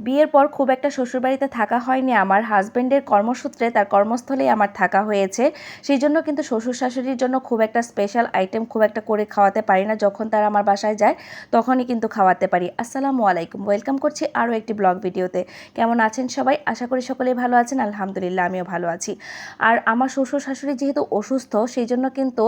বিয়ের পর খুব একটা শ্বশুরবাড়িতে থাকা হয়নি। আমার হাজব্যান্ডের কর্মসূত্রে তার কর্মস্থলেই আমার থাকা হয়েছে। সেই জন্য কিন্তু শ্বশুর শাশুড়ির জন্য খুব একটা স্পেশাল আইটেম খুব একটা করে খাওয়াতে পারি না। যখন তারা আমার বাসায় যায়, তখনই কিন্তু খাওয়াতে পারি। আসসালামু আলাইকুম। ওয়েলকাম করছি আরও একটি ব্লগ ভিডিওতে। কেমন আছেন সবাই? আশা করি সকলেই ভালো আছেন। আলহামদুলিল্লাহ, আমিও ভালো আছি। আর আমার শ্বশুর শাশুড়ি যেহেতু অসুস্থ, সেই জন্য কিন্তু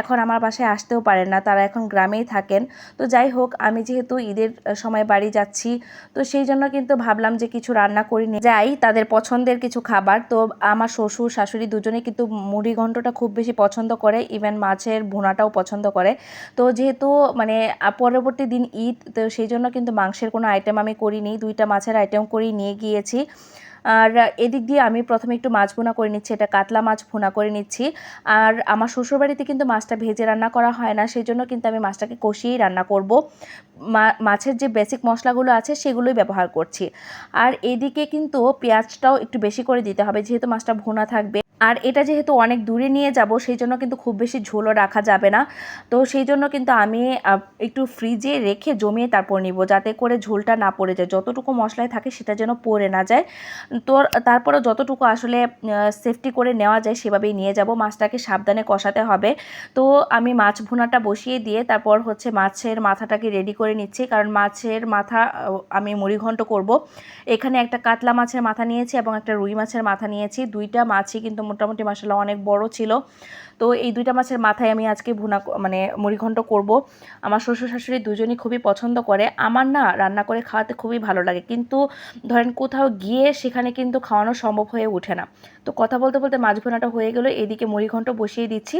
এখন আমার বাসায় আসতেও পারেন না। তারা এখন গ্রামেই থাকেন। তো যাই হোক, আমি যেহেতু ঈদের সময় বাড়ি যাচ্ছি, তো সেই জন্য কিন্তু ভাবলাম যে কিছু রান্না করি নিয়ে যাই, তাদের পছন্দের কিছু খাবার। তো আমার শ্বশুর, শাশুড়ি দুজনে কিন্তু মুড়ি ঘন্টটা খুব বেশি পছন্দ করে ইভেন মাছের ভুনাটাও পছন্দ করে। তো যেহেতু মানে পরবর্তী দিন ঈদ, তো সেই জন্য কিন্তু মাংসের কোনো আইটেম আমি করিনি। দুইটা মাছের আইটেম করি নিয়ে গিয়েছি। আর এদিক দিয়ে আমি প্রথমে একটু মাছ ভুনা করে নিচ্ছি, এটা কাতলা মাছ ভুনা করে নিচ্ছি। আর আমার শ্বশুরবাড়িতে কিন্তু মাছটা ভেজে রান্না করা হয় না, সেই জন্য কিন্তু আমি মাছটাকে কষিয়েই রান্না করব। মাছের যে বেসিক মশলাগুলো আছে সেগুলোই ব্যবহার করছি। আর এদিকে কিন্তু পেঁয়াজটাও একটু বেশি করে দিতে হবে, যেহেতু মাছটা ভুনা থাকবে। আর এটা যেহেতু অনেক দূরে নিয়ে যাব, সেই জন্য কিন্তু খুব বেশি ঝোলও রাখা যাবে না। তো সেই জন্য কিন্তু আমি একটু ফ্রিজে রেখে জমিয়ে তারপর নিব, যাতে করে ঝোলটা না পড়ে যায়। যতটুকু মশলায় থাকে সেটা যেন পড়ে না যায়। তো তারপরে যতটুকু আসলে সেফটি করে নেওয়া যায় সেভাবেই নিয়ে যাব। মাছটাকে সাবধানে কষাতে হবে। তো আমি মাছ ভুনাটা বসিয়ে দিয়ে তারপর হচ্ছে মাছের মাথাটাকে রেডি করে নিচ্ছি। কারণ মাছের মাথা আমি মুড়িঘণ্ট করব। এখানে একটা কাতলা মাছের মাথা নিয়েছি এবং একটা রুই মাছের মাথা নিয়েছি। দুইটা মাছই কিন্তু মোটামুটি মশলা অনেক বড় ছিল। তো এই দুইটা মাছের মাথায় আমি আজকে ভুনা মানে মুড়িঘণ্ট করব। আমার শ্বশুর শাশুড়ি দুজনই খুবই পছন্দ করে। আমার না রান্না করে খাওয়াতে খুবই ভালো লাগে। কিন্তু ধরেন কোথাও গিয়ে সেখানে কিন্তু খাওয়ানো সম্ভব হয়ে ওঠে না। তো কথা বলতে বলতে মাছ ভোনাটা হয়ে গেলো, এদিকে মুড়িঘণ্ট বসিয়ে দিচ্ছি।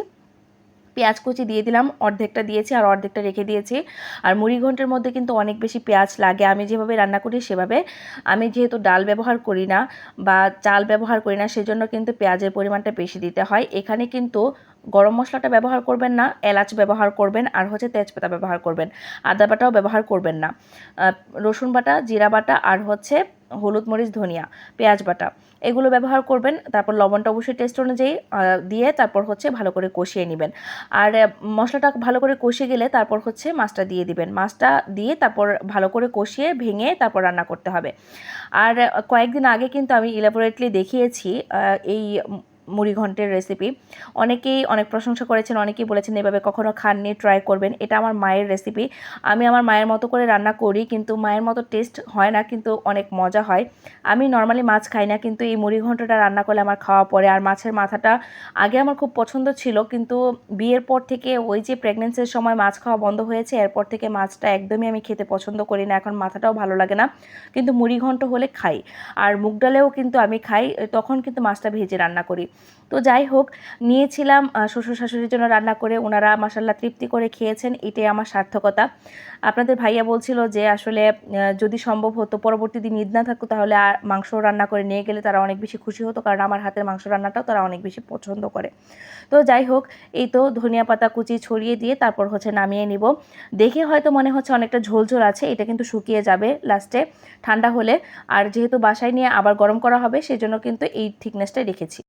পেঁয়াজ কুচি দিয়ে দিলাম, অর্ধেকটা দিয়েছি আর অর্ধেকটা রেখে দিয়েছি। আর মুড়িঘণ্টের মধ্যে কিন্তু অনেক বেশি পেঁয়াজ লাগে, আমি যেভাবে রান্না করি সেভাবে। আমি যেহেতু ডাল ব্যবহার করি না বা চাল ব্যবহার করি না, সেজন্য কিন্তু পেঁয়াজের পরিমাণটা বেশি দিতে হয়। এখানে কিন্তু গরম মশলাটা ব্যবহার করবেন না, এলাচ ব্যবহার করবেন, আর হচ্ছে তেজপাতা ব্যবহার করবেন। আদা বাটাও ব্যবহার করবেন না। রসুন বাটা, জিরা বাটা, আর হচ্ছে হলুদ মরিচ, ধনিয়া, পেঁয়াজ বাটা। এগুলো ব্যবহার করবেন, তারপর লবণটা অবশ্যই টেস্ট অনুযায়ী দিয়ে তারপর হচ্ছে ভালো করে কষিয়ে নেবেন। আর মশলাটা ভালো করে কষে গেলে তারপর হচ্ছে মাছটা দিয়ে দিবেন। মাছটা দিয়ে তারপর ভালো করে কষিয়ে, ভেঙে তারপর রান্না করতে হবে। আর, কয়েকদিন আগে কিন্তু আমি ইলাবোরেটলি দেখিয়েছি এই মুড়ি ঘন্টের রেসিপি অনেকেই অনেক প্রশংসা করেছেন, অনেকেই বলেছেন এভাবে কখনো খাননি ট্রাই করবেন। এটা আমার মায়ের রেসিপি আমি আমার মায়ের মতো করে রান্না করি, কিন্তু মায়ের মতো টেস্ট হয় না, কিন্তু অনেক মজা হয়। আমি নর্মালি মাছ খাই না, কিন্তু এই মুড়ি ঘন্টটা রান্না করলে আমার খাওয়া পড়ে। আর মাছের মাথাটা আগে আমার খুব পছন্দ ছিল, কিন্তু বিয়ের পর থেকে ওই যে প্রেগনেন্সির সময় মাছ খাওয়া বন্ধ হয়েছে, এরপর থেকে মাছটা একদমই আমি খেতে পছন্দ করি না। এখন মাথাটাও ভালো লাগে না, কিন্তু মুড়ি ঘন্ট হলে খাই। আর মুগ ডালেও কিন্তু আমি খাই, তখন কিন্তু মাছটা ভেজে রান্না করি। তো যাই হোক, নিয়েছিলাম শ্বশুর শাশুড়ির জন্য রান্না করে, ওনারা মাসাল্লাহ তৃপ্তি করে খেয়েছেন, এটাই আমার সার্থকতা। আপনাদের ভাইয়া বলছিল যে আসলে যদি সম্ভব হতো, পরবর্তী দিন ঈদ না থাকতো, তাহলে আর মাংস রান্না করে নিয়ে গেলে তারা অনেক বেশি খুশি হতো, কারণ আমার হাতের মাংস রান্নাটাও তারা অনেক বেশি পছন্দ করে। তো যাই হোক, এই তো ধনিয়া পাতা কুচি ছড়িয়ে দিয়ে তারপর হচ্ছে নামিয়ে নিব। দেখে হয়তো মনে হচ্ছে অনেকটা ঝোল ঝোল আছে, এটা কিন্তু শুকিয়ে যাবে লাস্টে, ঠান্ডা হলে। আর যেহেতু বাসায় নিয়ে আবার গরম করা হবে, সেজন্য কিন্তু এই থিকনেসটাই রেখেছি।